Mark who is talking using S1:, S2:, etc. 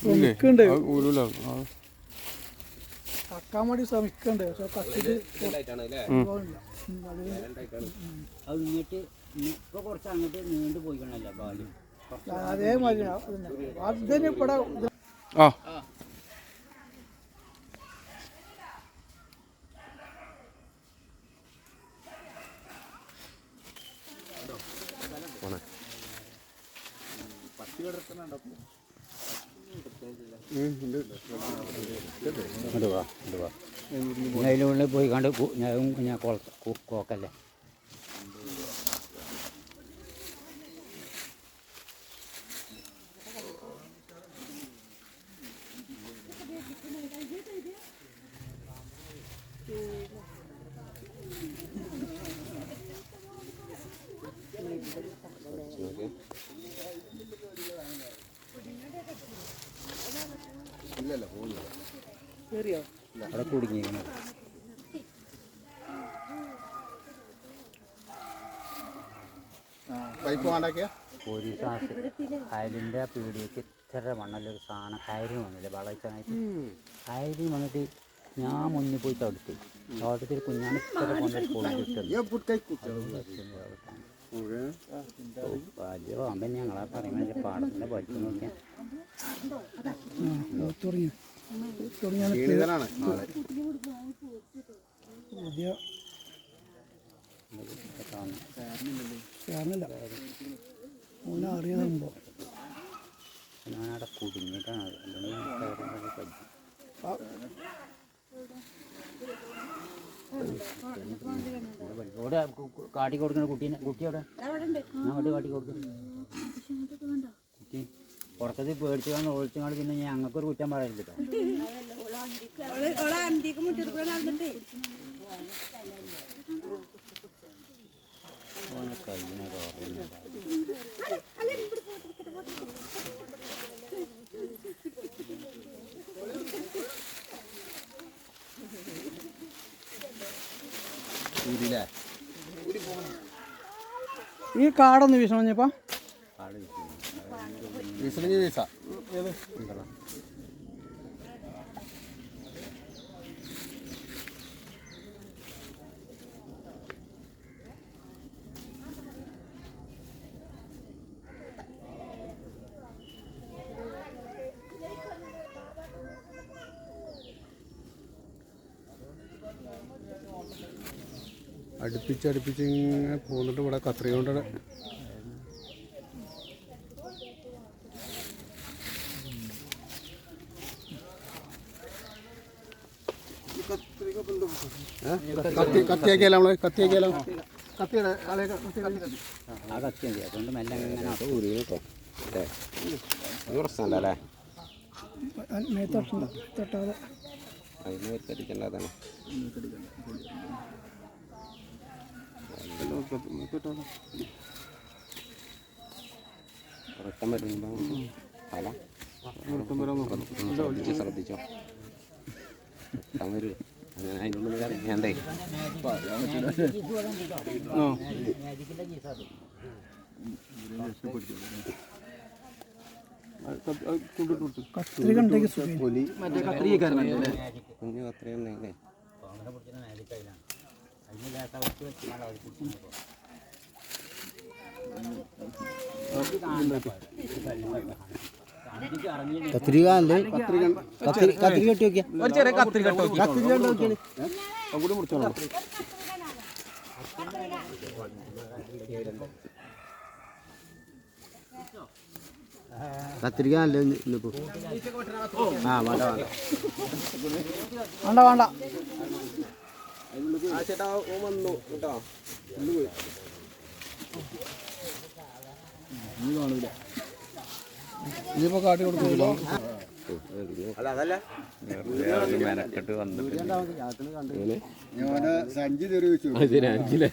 S1: ശ്രമിക്കുന്നുണ്ട്.
S2: ആ.
S1: വേണ്ടി ശ്രമിക്കുന്നുണ്ട്. പക്ഷെ അതിന്
S3: അത് ഇങ്ങോട്ട് ഇപ്പൊ കുറച്ച് അങ്ങോട്ട് നീണ്ടു പോയിക്കണല്ലോ ബാൽ
S1: അതേമാതിരി അതിന് ഇവിടെ
S2: ആ. ഉം, ഉണ്ട്.
S3: അതിനുള്ളിൽ പോയി കണ്ട് ഞാൻ ഞാൻ അവിടെ
S2: പൈപ്പ് വേണ്ടാക്കിയ
S3: അയലിന്റെ പീടിയേക്ക് ഇത്ര മണ്ണല്ലൊരു സാധനം. കയറി വന്നില്ലേ വളച്ചാനായിട്ട് കയറി വന്നിട്ട് ഞാൻ മുന്നിൽ പോയി തടുത്തു തടുത്തിൽ കുഞ്ഞാണ് ഇത്ര കൊണ്ടിട്ട് വലിയ പാമ്പൻ ഞങ്ങളെ പറയുന്നത് പാടത്തിന്റെ പറ്റി നോക്കിയാൽ ഞാനവിടെ കുടുങ്ങിയിട്ടാണ് അല്ലെങ്കിൽ ഇവിടെ കാട്ടി കൊടുക്കണ കുട്ടീനെ കുട്ടി അവിടെ ഞാൻ അങ്ങോട്ട് കാട്ടി കൊടുക്കുന്നു കുട്ടി പുറത്തത് പേടിച്ചു കാണുന്ന ഒഴിച്ചു കാണും പിന്നെ ഞങ്ങൾക്കൊരു കുറ്റം പറയരുത് കേട്ടോ
S1: ഈ കാടൊന്ന് വീശണം കുഞ്ഞപ്പാ.
S2: അടുപ്പിച്ച് അടുപ്പിച്ച് ഇങ്ങനെ പോന്നിട്ട് ഇവിടെ കത്രികൊണ്ട് കത്തി കത്തിയാക്കിയാലോ നമ്മൾ? കത്തിയാക്കിയാലോ കത്തിയുടെ ആളെ കത്തി കത്തി കത്തി.
S3: ആ കത്തി മതി അതുകൊണ്ട് മെല്ലെ ഇങ്ങനെ
S4: പ്രശ്നമല്ലേ
S1: മേത്തട്ടണ്ട തട്ടാതെ.
S4: അതിന് കടിക്കേണ്ടതാണ്. ഉറക്കം വരുമ്പോ തല ശ്രദ്ധിച്ചോ ശ്രദ്ധിച്ചോ ഉറക്കം വരൂ ഉള്ളിൽ ഇറങ്ങിയാണ്ടേ
S1: കത്രിക
S4: കത്രിക കത്രി കത്രിക കെട്ടി നോക്കിയാ.
S2: ഒരു ചെറിയ കത്രിക.
S4: കത്രിക കെട്ടി നോക്കിയാണ്
S2: അങ്ങോട്ട് മുറിച്ചോളാം.
S4: കത്രിക നല്ല ഇന്നിപ്പോ? ആ വേണ്ട വേണ്ട.
S1: വേണ്ട വേണ്ട.
S4: ആ ചേട്ടാ ഓ വന്നു കേട്ടോ.
S2: ഇനിയിപ്പോ കാട്ടി കൊടുക്കില്ലോ
S4: അല്ല അതല്ല.
S3: മെനക്കെട്ട് വന്നിട്ട്
S2: ഞാൻ സഞ്ചി തെരുവിച്ചു
S4: അഞ്ചിലെ.